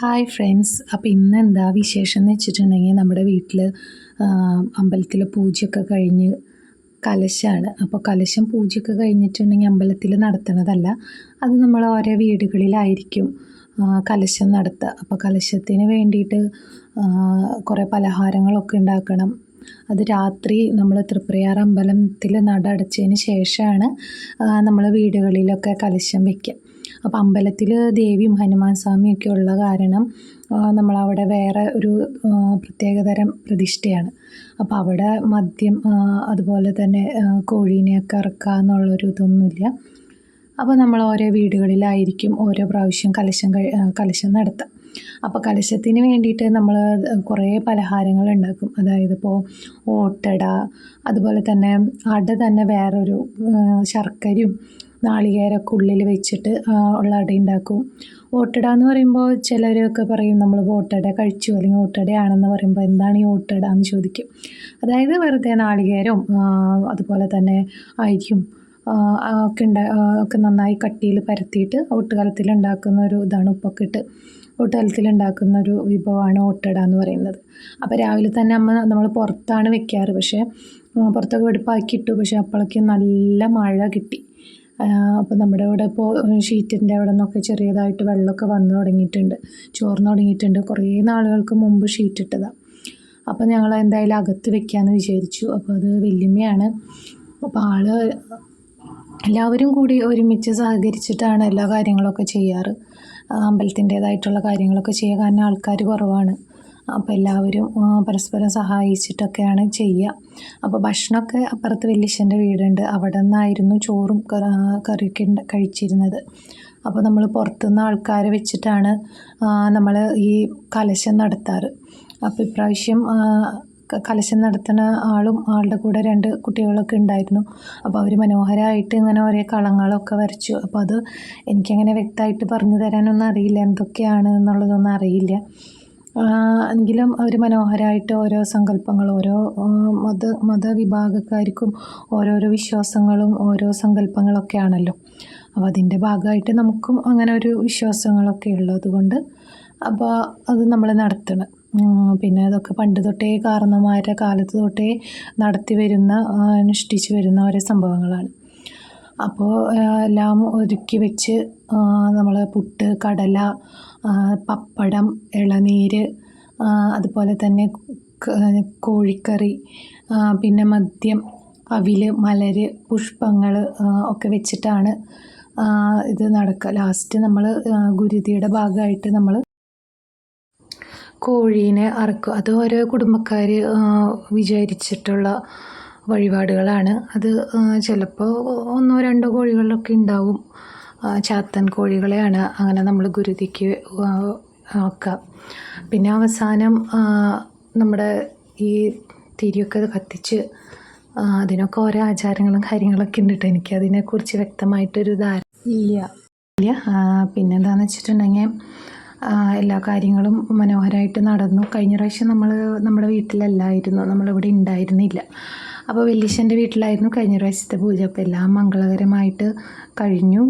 Hi friends അപ്പോൾ ഇന്ന് എന്താ വിശേഷം എന്ന് വെച്ചിട്ടുണ്ടെങ്കിൽ നമ്മുടെ വീട്ടിൽ അമ്പലത്തിൽ പൂജയൊക്കെ കഴിഞ്ഞ് കലശാണ്. അപ്പോൾ കലശം പൂജയൊക്കെ കഴിഞ്ഞിട്ടുണ്ടെങ്കിൽ അമ്പലത്തിൽ നടത്തുന്നതല്ല അത് നമ്മൾ ഓരോ വീടുകളിലായിരിക്കും കലശം നടത്തുക. അപ്പോൾ കലശത്തിന് വേണ്ടിയിട്ട് കുറേ പലഹാരങ്ങളൊക്കെ ഉണ്ടാക്കണം. അത് രാത്രി നമ്മൾ തൃപ്രയാർ അമ്പലത്തിൽ നട അടച്ചതിന് ശേഷമാണ് നമ്മൾ വീടുകളിലൊക്കെ കലശം വയ്ക്കുക അപ്പോൾ അമ്പലത്തിൽ ദേവിയും ഹനുമാൻ സ്വാമിയൊക്കെ ഉള്ള കാരണം നമ്മളവിടെ വേറെ ഒരു പ്രത്യേകതരം പ്രതിഷ്ഠയാണ്. അപ്പോൾ അവിടെ മദ്യം അതുപോലെ തന്നെ കോഴീനെയൊക്കെ ഇറക്കുക എന്നുള്ളൊരു ഇതൊന്നുമില്ല. അപ്പോൾ നമ്മൾ ഓരോ വീടുകളിലായിരിക്കും ഓരോ പ്രാവശ്യം കലശം കലശം നടത്തുക അപ്പോൾ കലശത്തിന് വേണ്ടിയിട്ട് നമ്മൾ കുറേ പലഹാരങ്ങൾ ഉണ്ടാക്കും. അതായത് ഇപ്പോൾ ഓട്ടട അതുപോലെ തന്നെ അട തന്നെ വേറൊരു ശർക്കരയും നാളികേരമൊക്കെ ഉള്ളിൽ വെച്ചിട്ട് ഉള്ള അട ഉണ്ടാക്കും ഓട്ടട എന്ന് പറയുമ്പോൾ ചിലരൊക്കെ പറയും നമ്മൾ ഓട്ടട കഴിച്ചു അല്ലെങ്കിൽ ഓട്ടടയാണെന്ന് പറയുമ്പോൾ എന്താണ് ഈ ഓട്ടട എന്ന് ചോദിക്കും. അതായത് വെറുതെ നാളികേരവും അതുപോലെ തന്നെ അരിയും ഒക്കെ ഉണ്ടാ ഒക്കെ നന്നായി കട്ടിയിൽ പരത്തിയിട്ട് ഓട്ടുകാലത്തിൽ ഉണ്ടാക്കുന്ന ഒരു ഇതാണ് ഉപ്പൊക്കെ ഇട്ട് ഉണ്ടാക്കുന്ന ഒരു വിഭവമാണ് ഓട്ടട എന്ന് പറയുന്നത്. അപ്പോൾ രാവിലെ തന്നെ അമ്മ നമ്മൾ പുറത്താണ് വെക്കാറ്. പക്ഷേ പുറത്തൊക്കെ വെടുപ്പാക്കിയിട്ടു പക്ഷേ അപ്പോഴേക്കും നല്ല മഴ കിട്ടി. അപ്പോൾ നമ്മുടെ അവിടെ ഇപ്പോൾ ഷീറ്റിന്റെ അവിടെ നിന്നൊക്കെ ചെറിയതായിട്ട് വെള്ളമൊക്കെ വന്നു തുടങ്ങിയിട്ടുണ്ട്. ചോർന്നു തുടങ്ങിയിട്ടുണ്ട്. കുറേ നാളുകൾക്ക് മുമ്പ് ഷീറ്റ് ഇട്ടതാണ് അപ്പോൾ ഞങ്ങൾ എന്തായാലും അകത്ത് വെക്കാമെന്ന് വിചാരിച്ചു. അപ്പോൾ അത് വല്യമ്മയാണ്. അപ്പോൾ ആൾ എല്ലാവരും കൂടി ഒരുമിച്ച് സഹകരിച്ചിട്ടാണ് എല്ലാ കാര്യങ്ങളൊക്കെ ചെയ്യാറ്. അമ്പലത്തിന്റേതായിട്ടുള്ള കാര്യങ്ങളൊക്കെ ചെയ്യുക കാരണം ആൾക്കാർ കുറവാണ്. അപ്പോൾ എല്ലാവരും പരസ്പരം സഹായിച്ചിട്ടൊക്കെയാണ് ചെയ്യുക അപ്പോൾ ഭക്ഷണമൊക്കെ അപ്പുറത്ത് വലിയശ്ശന്റെ വീടുണ്ട്. അവിടെ നിന്നായിരുന്നു ചോറും കറ- കറിയൊക്കെ കഴിച്ചിരുന്നത്. അപ്പോൾ നമ്മൾ പുറത്തുനിന്ന് ആൾക്കാരെ വെച്ചിട്ടാണ് നമ്മൾ ഈ കലശം നടത്താറ്. അപ്പോൾ ഇപ്രാവശ്യം കലശം നടത്തുന്ന ആളും ആളുടെ കൂടെ രണ്ട് കുട്ടികളൊക്കെ ഉണ്ടായിരുന്നു അപ്പോൾ അവർ മനോഹരമായിട്ട് ഇങ്ങനെ ഓരോ കളങ്ങളൊക്കെ വരച്ചു. അപ്പോൾ അത് എനിക്കങ്ങനെ വ്യക്തമായിട്ട് പറഞ്ഞു തരാനൊന്നും അറിയില്ല. എന്തൊക്കെയാണ് എന്നുള്ളതൊന്നും അറിയില്ല. എങ്കിലും അവർ മനോഹരമായിട്ട് ഓരോ സങ്കല്പങ്ങൾ ഓരോ മത മതവിഭാഗക്കാർക്കും ഓരോരോ വിശ്വാസങ്ങളും ഓരോ സങ്കല്പങ്ങളൊക്കെ ആണല്ലോ അപ്പോൾ അതിന്റെ ഭാഗമായിട്ട് നമുക്കും അങ്ങനെ ഒരു വിശ്വാസങ്ങളൊക്കെ ഉള്ളത് കൊണ്ട് അപ്പോൾ അത് നമ്മൾ നടത്തണം. പിന്നെ അതൊക്കെ പണ്ട് തൊട്ടേ കാരണന്മാരുടെ കാലത്ത് തൊട്ടേ നടത്തി വരുന്ന അനുഷ്ഠിച്ച് വരുന്ന ഓരോ സംഭവങ്ങളാണ്. അപ്പോൾ എല്ലാം ഒരുക്കി വെച്ച് നമ്മൾ പുട്ട് കടല പപ്പടം ഇളനീര് അതുപോലെ തന്നെ കോഴിക്കറി പിന്നെ മദ്യം അവിൽ മലര് പുഷ്പങ്ങൾ ഒക്കെ വെച്ചിട്ടാണ് ഇത് നടക്കുക ലാസ്റ്റ് നമ്മൾ ഗുരുതിയുടെ ഭാഗമായിട്ട് നമ്മൾ കോഴീനെ അറക്കും അത് ഓരോ കുടുംബക്കാർ വിചാരിച്ചിട്ടുള്ള വഴിപാടുകളാണ്. അത് ചിലപ്പോൾ ഒന്നോ രണ്ടോ കോഴികളൊക്കെ ഉണ്ടാവും ചാത്തൻ കോഴികളെയാണ് അങ്ങനെ നമ്മൾ ഗുരുതിക്ക് ആക്കുക പിന്നെ അവസാനം നമ്മുടെ ഈ തിരിയൊക്കെ കത്തിച്ച് അതിനൊക്കെ ഓരോ ആചാരങ്ങളും കാര്യങ്ങളൊക്കെ ഉണ്ട് കേട്ടോ എനിക്ക്. അതിനെക്കുറിച്ച് വ്യക്തമായിട്ടൊരു ധാരണ ഇല്ല. ഇല്ല. പിന്നെ എന്താണെന്ന് വെച്ചിട്ടുണ്ടെങ്കിൽ എല്ലാ കാര്യങ്ങളും മനോഹരമായിട്ട് നടന്നു. കഴിഞ്ഞ പ്രാവശ്യം നമ്മൾ നമ്മുടെ വീട്ടിലല്ലായിരുന്നു. നമ്മളിവിടെ ഉണ്ടായിരുന്നില്ല അപ്പോൾ വല്യച്ഛന്റെ വീട്ടിലായിരുന്നു കഴിഞ്ഞ പ്രാവശ്യത്തെ പൂജ. അപ്പോൾ എല്ലാം മംഗളകരമായിട്ട് കഴിഞ്ഞു.